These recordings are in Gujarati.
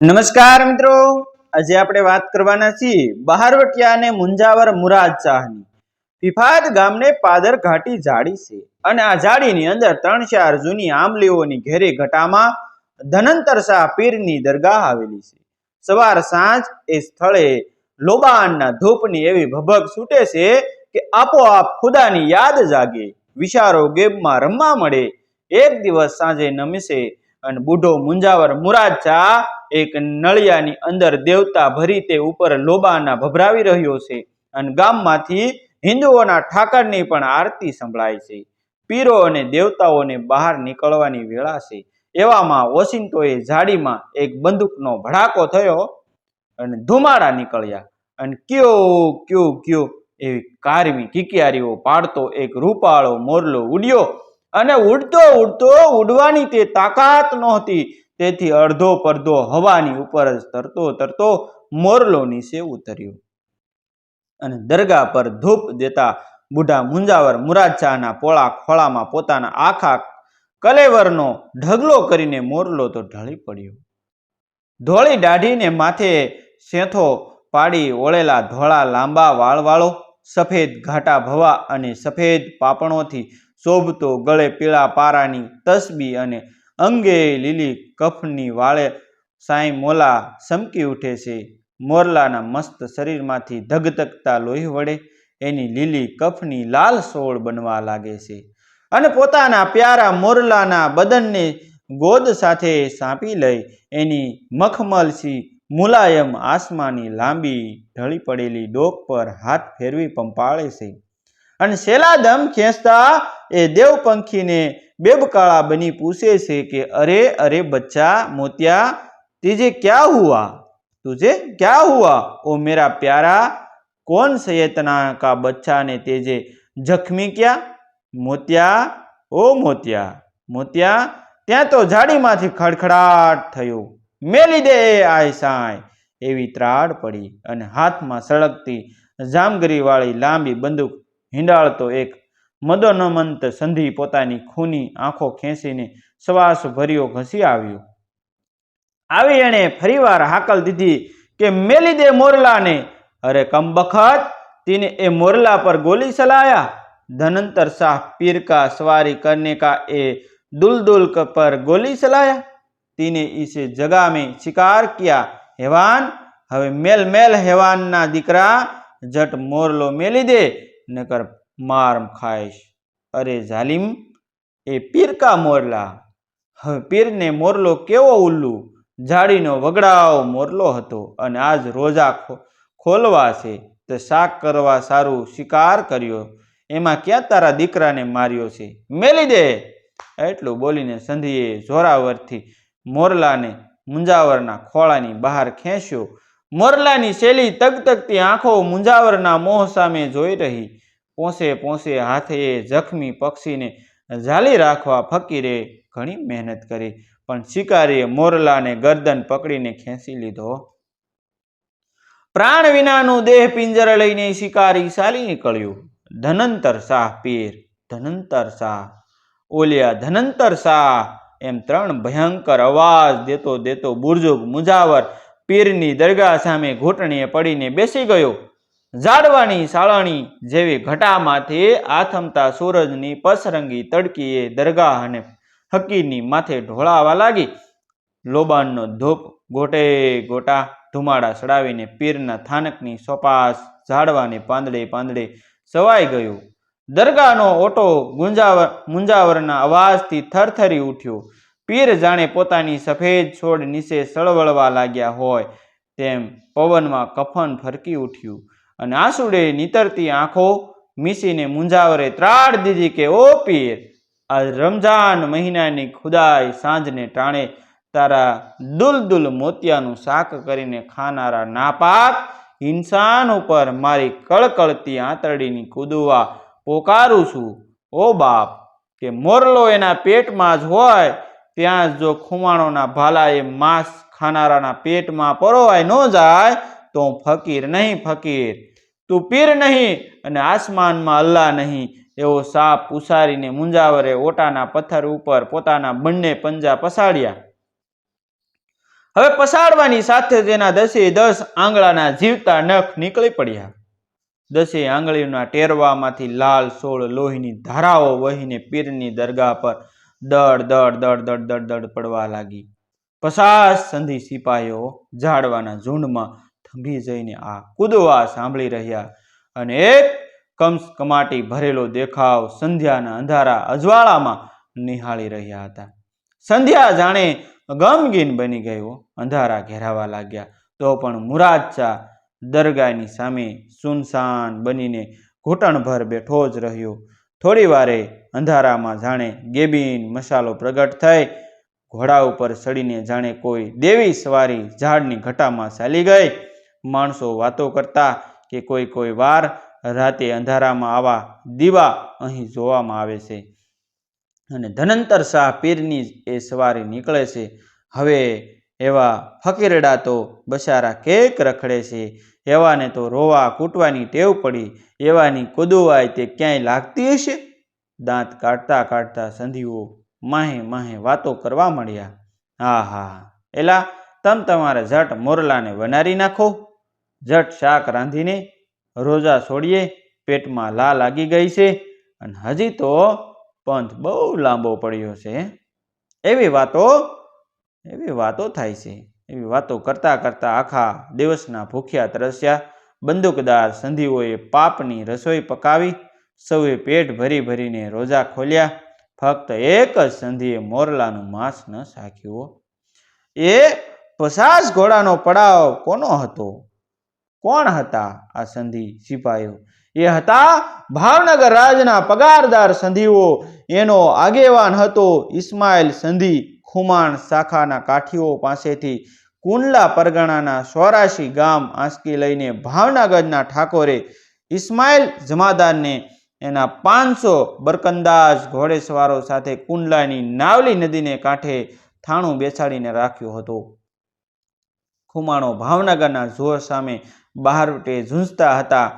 નમસ્કાર મિત્રો. આજે આપણે વાત કરવાના છીએ બહારવટિયા અને મુંજાવર મુરાદ શાહની ફિફાદ ગામને પાદર ઘાટી જાડી છે અને આ જાડીની અંદર ત્રણ ચાર જૂની આમલીઓની ઘેરે ઘટામાં ધનંતર શાહ પીરની દરગાહ આવેલી છે. સવાર સાંજ એ સ્થળે લોબાનના ધૂપની એવી ભભક છૂટે છે કે આપોઆપ ખુદાની યાદ જાગે. વિચારો ગેમમાં રમવા મળે. એક દિવસ સાંજે નમશે અને બુઢો મુંજાવર મુરાદ શાહ એક નળિયાની અંદર દેવતા ભરી તે ઉપર લોબાના ભભરાવી રહ્યો છે અને ગામમાંથી હિન્દુઓના ઠાકરની પણ આરતી સંભળાય છે. પીરો અને દેવતાઓને બહાર નીકળવાની વેળા છે. એવામાં ઓસિંતોએ ઝાડીમાં એક બંદૂકનો ભડાકો થયો અને ધુમાડા નીકળ્યા અને ક્યો ક્યો ક્યો એવી કારમી કિકિયારીઓ પાડતો એક રૂપાળો મોરલો ઉડ્યો અને ઉડતો ઉડતો ઉડવાની તે તાકાત નહોતી તેથી અડધો પડધો હવાની ઉપર જ તરતો તરતો મોરલો નીચે ઉતર્યો. અને દરગાહ પર ધૂપ દેતા બુઢા મુંજાવર મુરાદ શાહના પોળા ખોળામાં પોતાના આખા કલેવરનો ઢગલો કરીને મોરલો તો ઢળી પડ્યો. ધોળી દાઢીને માથે સેંથો પાડી ઓળેલા ધોળા લાંબા વાળવાળો, સફેદ ઘાટા ભવા અને સફેદ પાપણોથી શોભતો ગળે પીળા પારાની તસબી અને અંગે લીલી કફની વાળે સાંઈ મોલા સમકી ઉઠે છે. મોરલાના મસ્ત શરીરમાંથી ધગધગતા લોહી વડે એની લીલી કફની લાલ સોળ બનવા લાગે છે. અને પોતાના પ્યારા મોરલાના બદનને ગોદ સાથે સાંપી લઈ, એની મખમલસી મુલાયમ આસમાની લાંબી ઢળી પડેલી ડોક પર હાથ ફેરવી પંપાળે છે. અને છેલ્લા દમ ખેંચતા એ દેવપંખીને બેબકાળા બની પૂછે છે કે, અરે અરે બચ્ચા, મોતિયા, તીજે ક્યાં હુઆ? તુજે ક્યા હુઆ? ઓ મેરા પ્યારા કોન સયતના કા બચ્ચાને તેજે જખમી ક્યા? મોતિયા, ઓ મોતિયા મોતિયા, ત્યાં તો જાડીમાંથી ખડખડાટ થયો. મેલી દે આય સાય. એવી ત્રાડ પડી અને હાથમાં સળગતી જામગીરીવાળી લાંબી બંદૂક હિંડાળતો એક મદનમંત સંધિ પોતાની ખૂની આંખો ખેંચીને શ્વાસ ભર્યો ઘસી આવ્યો. આવી એણે ફરીવાર હાકલ દીધી કે મેલી દે મોરલાને. અરે કમબખત તીને એ મોરલા પર ગોલી ચલાયા. ધનંતર શાહ પીરકા સવારી કરને કા એ દુલદુલ પર ગોલી ચલાયા. તીને ઈસે જગામે શિકાર કિયા. હેવાન, હવે મેલ મેલ હેવાનના દીકરા, જટ મોરલો મેલી દે. નકર માર ખાઈશ. અરે જાલિમ એ પીરકા મોરલા? હવે પીરને મોરલો કેવો ઉલ્લુ? જાડીનો વગડાવ મોરલો હતો અને આજ રોજા ખોલવા છે તો શાક કરવા સારું શિકાર કર્યો. એમાં ક્યાં તારા દીકરાને માર્યો છે? મેલી દે! એટલું બોલીને સંધિએ જોરાવરથી મોરલાને મુંજાવરના ખોળાની બહાર ખેંચ્યો મોરલાની શેલી તગતગતી આંખો મુંજાવરના મોહ સામે જોઈ રહી. પોસે પોસે હાથે જખમી પક્ષીને ઝાલી રાખવા ફકીરે ઘણી મહેનત કરી, પણ શિકારીએ મોરલાને ગરદન પકડીને ખેંચી લીધો. પ્રાણ વિનાનું દેહ પિંજર લઈને શિકારી ચાલી નીકળ્યું. ધનંતર શાહ પીર, ધનંતર શાહ, ઓલિયા ધનંતર શાહ એમ ત્રણ ભયંકર અવાજ દેતો દેતો બુર્જુગ મુજાવર પીરની દરગાહ સામે ઘૂંટણીએ પડીને બેસી ગયો. ઝાડવાની સાળણી જેવી ઘટામાંથી આથમતા સૂરજની પસરંગી તડકીએ દરગાહ અને હકીની માથે ઢોળાવા લાગી. લોબાનનો ધૂપ ગોટે ગોટા ધુમાડા ચડાવીને પીરના થાનકની સોપાસ ઝાડવાની પાંદડે પાંદડે સવાઈ ગયું. દરગાહનો ઓટો ગુંજાવર મુંજાવરના અવાજથી થરથરી ઉઠ્યો. પીર જાણે પોતાની સફેદ છોડ નીચે સળવળવા લાગ્યા હોય તેમ પવનમાં કફન ફરકી ઉઠ્યું. અને આંસુડે નીતરતી આંખો મીસીને મુંજાવરે ત્રાડ દીધી કે, ઓ પીર આ રમજાન મહિનાની ખુદાઈ સાંજને ટાણે તારા દુલદુલ મોતિયાનું શાક કરીને ખાનારા નાપાક ઇન્સાન ઉપર મારી કળકળતી આંતરડીની કૂદવા પોકારું છું. ઓ બાપ, કે મોરલો એના પેટમાં જ હોય ત્યાં જો ખુમાણોના ભાલાએ માંસ ખાનારાના પેટમાં પરોવાય ન જાય, તો ફકીર નહીં ફકીર. તું પીર નહીં અને આસમાનમાં અલ્લાહ નહીં. એવો સાપ ઉસારીને મુંજાવરે ઓટાના પથ્થર ઉપર પોતાના બંને પંજા પસાડ્યા. હવે પસાડવાની સાથે તેના દસે દસ આંગળાના જીવતા નખ નીકળી પડ્યા. દસે આંગળીઓના ટેરવામાંથી લાલ સોળ લોહીની ધારાઓ વહીને પીરની દરગાહ પર દડ દડ દડ દડ દડ દડ પડવા લાગી. પસાસ સંધિ સિપાહીઓ ઝાડવાના ઝુંડમાં થંભી જઈને આ કૂદવા સાંભળી રહ્યા અને એક કમસ કમાટી ભરેલો દેખાવ સંધ્યાના અંધારા અજવાળામાં નિહાળી રહ્યા હતા. સંધ્યા જાણે ગમગીન બની ગયો. અંધારા ઘેરાવા લાગ્યા. તો પણ મુરાદ દરગાહની સામે સુનસાન બનીને ઘૂંટણભર બેઠો જ રહ્યો. થોડી વારે અંધારામાં જાણે ગેબીન મસાલો પ્રગટ થઈ, ઘોડા ઉપર ચડીને જાણે કોઈ દેવી સવારી ઝાડની ઘટામાં ચાલી ગઈ. માણસો વાતો કરતા કે કોઈ કોઈ વાર રાતે અંધારામાં આવા દીવા અહીં જોવામાં આવે છે અને ધનંતર શાહ પીરની એ સવારી નીકળે છે. હવે એવા ફકીરડા તો બસારા કેક રખડે છે. એવાને તો રોવા કૂટવાની ટેવ પડી. એવાની કુદુવાય તે ક્યાંય લાગતી હશે? દાંત કાઢતા કાઢતા સંધિઓ માહે માહે વાતો કરવા મળ્યા હા હા. એલા, તમ તમારે ઝટ મોરલાને વનારી નાખો. ઝટ શાક રાંધીને રોજા છોડીએ. પેટમાં લા લાગી ગઈ છે. અને હજી તો પંથ બહુ લાંબો પડ્યો છે. એવી વાતો એવી વાતો થાય છે. એવી વાતો કરતા કરતા આખા દિવસના ભૂખ્યા તરસ્યા બંદૂકદાર સંધિઓએ પાપની રસોઈ પકાવી. સૌએ પેટ ભરી ભરીને રોજા ખોલ્યા. ફક્ત એક જ સંધિએ મોરલાનું માંસ ન સાખ્યું એ પચાસ ઘોડાનો પડાવ કોનો હતો? કોણ હતા આ સંધિ સિપાહીઓ એ હતા ભાવનગર રાજના પગારદાર સંધિઓ. એનો આગેવાન હતો ઇસ્માઇલ સંધિ ખુમાણ શાખાના કાઠીઓ પાસેથી. કુંડલા પરગણાના સોરાશી ગામ આંસકી લઈને ભાવનગરના ઠાકોરે ઇસ્માઇલ જમાદારને એના પાંચસો બરકંદાજ ઘોડેસવારો સાથે કુંડલાની નાવલી નદીને કાંઠે થાણું બેસાડીને રાખ્યો હતો. ખુમાણો ભાવનગરના જોર સામે બહારવટે ઝૂંઝતા હતા.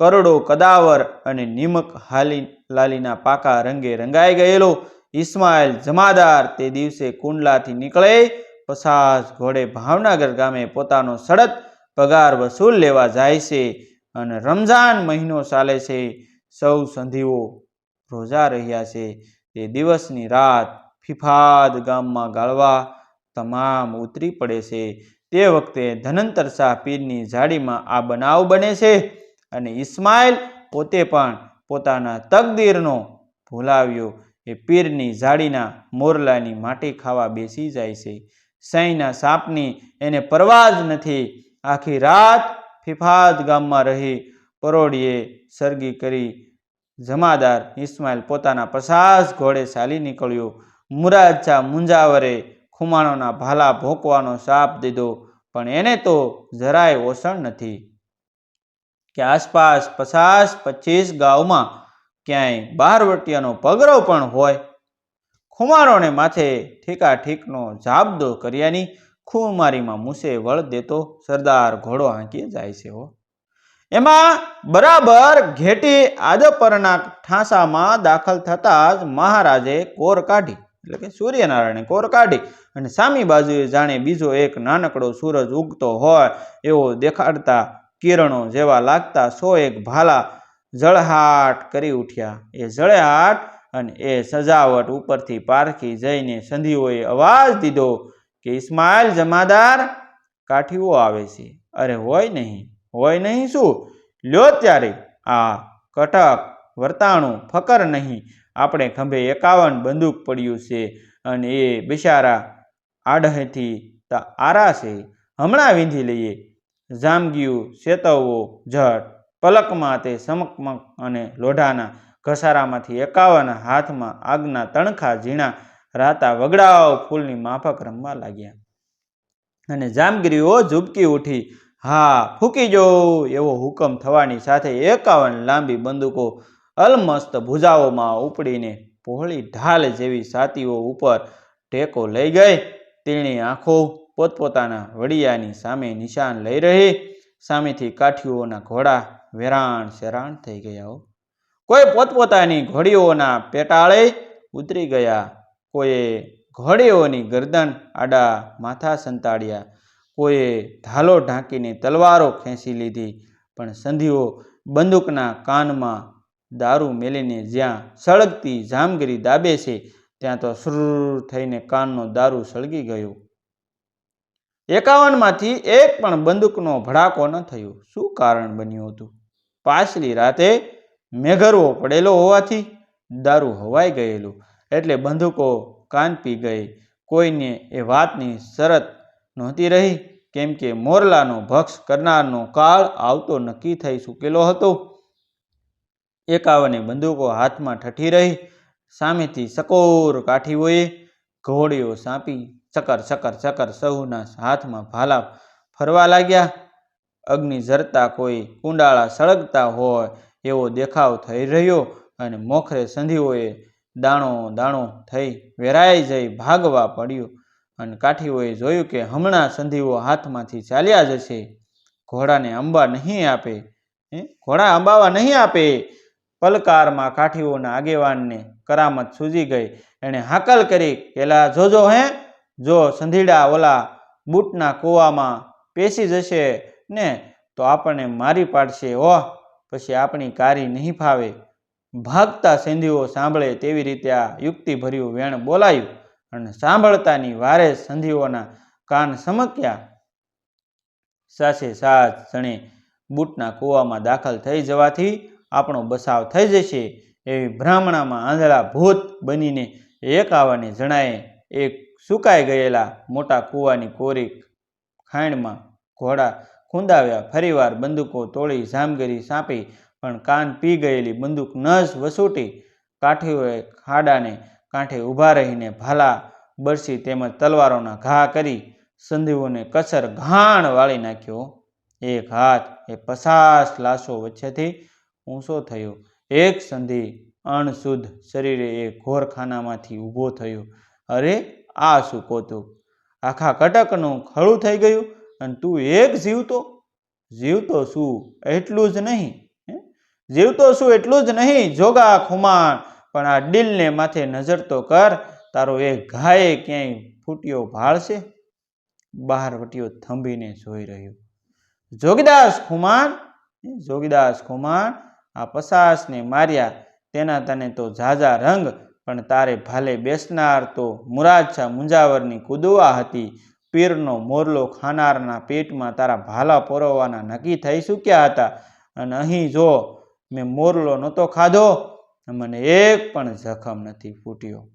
કરોડો કદાવર અને નિમક હાલી, લાલીના પાકા રંગે રંગાઈ ગયેલો. ઇસ્માઇલ જમાદાર તે દિવસે કુંડલાથી નીકળે પસાસ ઘોડે ભાવનગર ગામે પોતાનો સડત પગાર વસૂલ લેવા જાય છે અને રમઝાન મહિનો ચાલે છે. સૌ સંધિઓ રોજા રહ્યા છે. તે દિવસની રાત ફિફાદ ગામમાં ગાળવા તમામ ઉતરી પડે છે. તે વખતે ધનંતર શાહ પીરની જાડીમાં આ બનાવ બને છે અને ઇસ્માઇલ પોતે પણ પોતાના તકદીરનો ભૂલાવ્યો. એ પીરની જાડીના મોરલાની માટી ખાવા બેસી જાય છે. સાંઈના સાપની એને પરવા જ નથી. આખી રાત ફિફાદ ગામમાં રહી પરોડીએ સરગી કરી જમાદાર ઇસ્માઇલ પોતાના પસાસ ઘોડે ચાલી નીકળ્યો. મુરાદ મુંજાવરે ખુમાણોના ભાલા ભોંકવાનો સાપ દીધો, પણ એને તો જરાય ઓસણ નથી. કે આસપાસ પચાસ પચીસ ગામમાં ક્યાંય બારવટિયાનો પગરો પણ હોય? ખુમારોને માથે ઠીકા ઠીકનો જાબદો કર્યાની ખુમારીમાં મૂસે વળ દેતો સરદાર ઘોડો હાંકી જાય છે હો. એમાં બરાબર ઘેટી આદપરના ઠાંસામાં દાખલ થતા જ મહારાજે કોર કાઢી, એટલે કે સૂર્યનારાયણે કોર કાઢી અને સામી બાજુએ જાણે બીજો એક નાનકડો સૂરજ ઉગતો હોય એવો દેખાડતા કિરણો જેવા લાગતા સો એક ભાલા જળહાટ કરી ઉઠ્યા. એ જળહાટ અને એ સજાવટ ઉપરથી પારખી જઈને સંધિઓએ અવાજ દીધો કે ઇસ્માઇલ જમાદાર, કાઠીઓ આવે છે. અરે, હોય નહીં. હોય નહીં શું? લ્યો ત્યારે આ કટક, વર્તાણું, ફકર નહીં. આપણે ખંભે એકાવન બંદૂક પડ્યું છે અને એ બિચારા આડહેથી તા આરા હમણાં વીંધી લઈએ. જામગીયું શેતવવો જટ પલકમાં તે સમકમક અને લોઢાના ઘસારામાંથી એકાવન હાથમાં આગના તણખા ઝીણા રાતા વગડાવ ફૂલની માફક રમવા લાગ્યા. અને જામગીરીઓ ઝૂબકી ઉઠી હા, ફૂકી જો એવો હુકમ થવાની સાથે એકાવન લાંબી બંદૂકો અલમસ્ત ભુજાઓમાં ઉપડીને પહોળી ઢાલ જેવી સાતીઓ ઉપર ટેકો લઈ ગઈ. તેણી આંખો પોતપોતાના વડિયાની સામે નિશાન લઈ રહી. સામેથી કાઠીઓના ઘોડા વેરાણ શેરાણ થઈ ગયા કોઈ પોતપોતાની ઘોડીઓના પેટાળે ઉતરી ગયા. કોઈએ ઘોડીઓની ગરદન આડા માથા સંતાડ્યા. કોઈએ ઢાલો ઢાંકીને તલવારો ખેંચી લીધી, પણ સંધિઓ બંદૂકના કાનમાં દારૂ મેલીને જ્યાં સળગતી જામગીરી દાબે છે, ત્યાં તો સુર થઈને કાનનો દારૂ સળગી ગયો. એકાવનમાંથી એક પણ બંદૂકનો ભડાકો ન થયો. શું કારણ બન્યું હતું? પાછલી રાતે મેઘરવો પડેલો હોવાથી દારૂ હવાઈ ગયેલું. એટલે બંદૂકો કાન પી ગઈ. કોઈને એ વાતની શરત નહોતી રહી. કેમ કે મોરલાનો ભક્ષ કરનારનો કાળ આવતો નક્કી થઈ ચૂકેલો હતો. એકાવને બંદૂકો હાથમાં ઠઠી રહી. સામેથી સકોર કાઠીઓએ ઘોડીઓ સાંપી ચકર ચકર ચકર સૌના હાથમાં ભાલા ફરવા લાગ્યા. અગ્નિ ઝરતા કોઈ કુંડાળા સળગતા હોય એવો દેખાવ થઈ રહ્યો અને મોખરે સંધિઓએ દાણો દાણો થઈ વેરાઈ જઈ ભાગવા પડ્યું. અને કાઠીઓએ જોયું કે હમણાં સંધિઓ હાથમાંથી ચાલ્યા જશે. ઘોડાને અંબા નહીં આપે. ઘોડા અંબાવા નહીં આપે. પલકારમાં કાઠીઓના આગેવાનને કરામત સૂજી ગઈ. એણે હાકલ કરી પેલા, જોજો હે, જો સંધીડા ઓલા બૂટના કૂવામાં પેસી જશે ને, તો આપણને મારી પાડશે. ઓહ, પછી આપણી કારી નહીં ફાવે. ભાગતા સંધિઓ સાંભળે તેવી રીતે આ યુક્તિભર્યું વેણ બોલાયું. અને સાંભળતાની વારે સંધિઓના કાન સમક્યા. સાસે સાત જણે બૂટના કૂવામાં દાખલ થઈ જવાથી આપણો બસાવ થઈ જશે એવી બ્રાહ્મણામાં આંધળા ભૂત બનીને એક આવવાને જણાએ, એક સુકાઈ ગયેલા મોટા કૂવાની કોરી ખાંડમાં ઘોડા ખૂંદાવ્યા, ફરીવાર બંદૂકો તોડી જામગીરી સાંપી, પણ કાન પી ગયેલી બંદૂક નસ વસૂટી. કાઠીઓએ ખાડાને કાંઠે ઊભા રહીને ભાલા બરસી તેમજ તલવારોના ઘા કરી સંધિઓને કસર ઘાણ વાળી નાખ્યો. એક હાથ એ પચાસ લાશો વચ્ચેથી ઊંચો થયો. એક સંધિ અણશુદ્ધ શરીરે એ ઘોરખાનામાંથી ઊભો થયો. અરે, આ શું કોતું? આખા કટકનું ખળું થઈ ગયું અને તું એક જીવતો? જીવતો શું? એટલું જ નહીં? જીવતો શું? એટલું જ નહીં? જોગા ખુમાણ પણ આ દિલને માથે નજર તો કર, તારો એ ઘાએ ક્યાંય ફૂટ્યો ભાળશે? બહાર વટીયો થંભીને જોઈ રહ્યો. જોગીદાસ ખુમાણ જોગીદાસ ખુમાણ આ પસાસને માર્યા, તેના તને તો ઝાઝા રંગ, પણ તારે ભાલે બેસનાર તો મુરાદશા મુંજાવરની કુદવા હતી. પીરનો મોરલો ખાનારના પેટમાં તારા ભાલા પોરવવાના નક્કી થઈ ચૂક્યા હતા. અને અહીં જો મેં મોરલો નહોતો ખાધો મને એક પણ જખમ નથી ફૂટ્યો.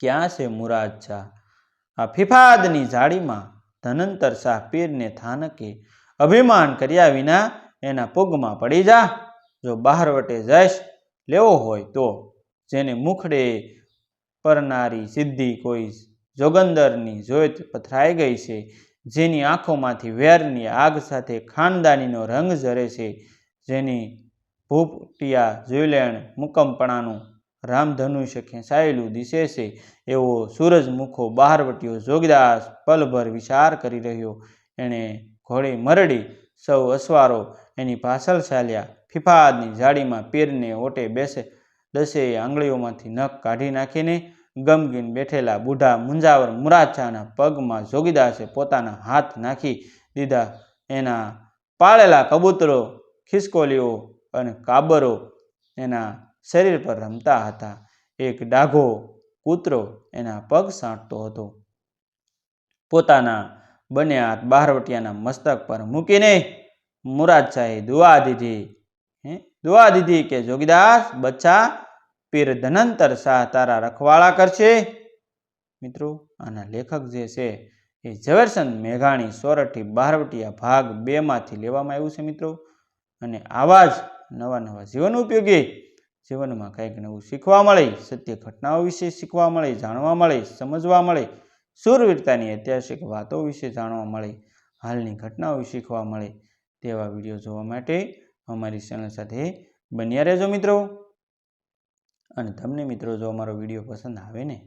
ક્યાં છે મુરાદ શાહ? આ ફિફાદની જાળીમાં ધનંતર શાહ પીરને થાનકે અભિમાન કર્યા વિના એના પગમાં પડી જા. જો બહાર વટે જશ લેવો હોય તો જેને મુખડે પરનારી સિદ્ધિ કોઈ જોગંદરની જોત પથરાઈ ગઈ છે, જેની આંખોમાંથી વેરની આગ સાથે ખાનદાનીનો રંગ ઝરે છે, જેની ભૂપટિયા જીવલેણ મુકમપણાનું રામધનુષ્ય ખેંચાયેલું દિશે છે. એવો સૂરજમુખો બહારવટીયો જોગદાસ પલભર વિચાર કરી રહ્યો. એણે ઘોડે મરડી સૌ અસવારો એની પાછળ ચાલ્યા. ફિફાદની જાળીમાં પીરને ઓટે બેસે દસે આંગળીઓમાંથી નખ કાઢી નાખીને ગમગીન બેઠેલા બુઢા મુંજાવર મુરાચાના પગમાં જોગીદાસે પોતાના હાથ નાખી દીધા. એના પાળેલા કબૂતરો ખિસકોલીઓ અને કાબરો એના શરીર પર રમતા હતા. એક ડાઘો કૂતરો એના પગ સાંટતો હતો. પોતાના બંને હાથ બહારવટિયાના મસ્તક પર મૂકીને મુરાદ શાહે દુઆ દીધી. હે? દુઆ દીધી કે, જોગીદાસ, બચ્ચા, પીર ધનંતર શાહ તારા રખવાળા કરશે. મિત્રો, આના લેખક જે છે એ ઝવેરચંદ મેઘાણી સોરઠી બહારવટિયા ભાગ બેમાંથી લેવામાં આવ્યું છે મિત્રો. અને આવા જ નવા નવા જીવન ઉપયોગી જીવનમાં કંઈક નવું શીખવા મળે, સત્ય ઘટનાઓ વિશે શીખવા મળે, જાણવા મળે, સમજવા મળે શૂરવીરતાની ઐતિહાસિક વાતો વિશે જાણવા મળે, હાલની ઘટનાઓ શીખવા મળે તેવા વીડિયો જોવા માટે અમારી ચેનલ સાથે બન્યા રહેજો મિત્રો. અને તમને મિત્રો જો અમારો વીડિયો પસંદ આવે ને,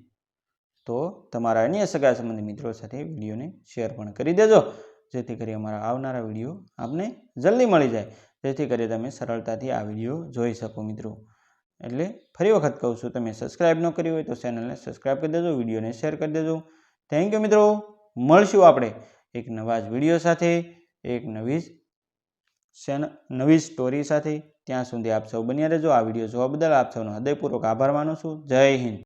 તો તમારા અન્ય સગા સંબંધી મિત્રો સાથે વિડીયોને શેર પણ કરી દેજો. જેથી કરી અમારા આવનારા વીડિયો આપને જલ્દી મળી જાય. જેથી કરી તમે સરળતાથી આ વીડિયો જોઈ શકો મિત્રો. એટલે ફરી વખત કહું છું, તમે સબસ્ક્રાઈબ ન કરી હોય તો ચેનલને સબસ્ક્રાઈબ કરી દેજો, વિડીયોને શેર કરી દેજો. થેન્ક યુ મિત્રો. મળશું આપણે એક નવા જ વીડિયો સાથે, એક નવી જ નવી સ્ટોરી સાથે. ત્યાં સુધી આપ સૌ બન્યા રહેજો. આ વીડિયો જોવા બદલ આપ સૌનો હૃદયપૂર્વક આભાર માનું છું. જય હિન્દ.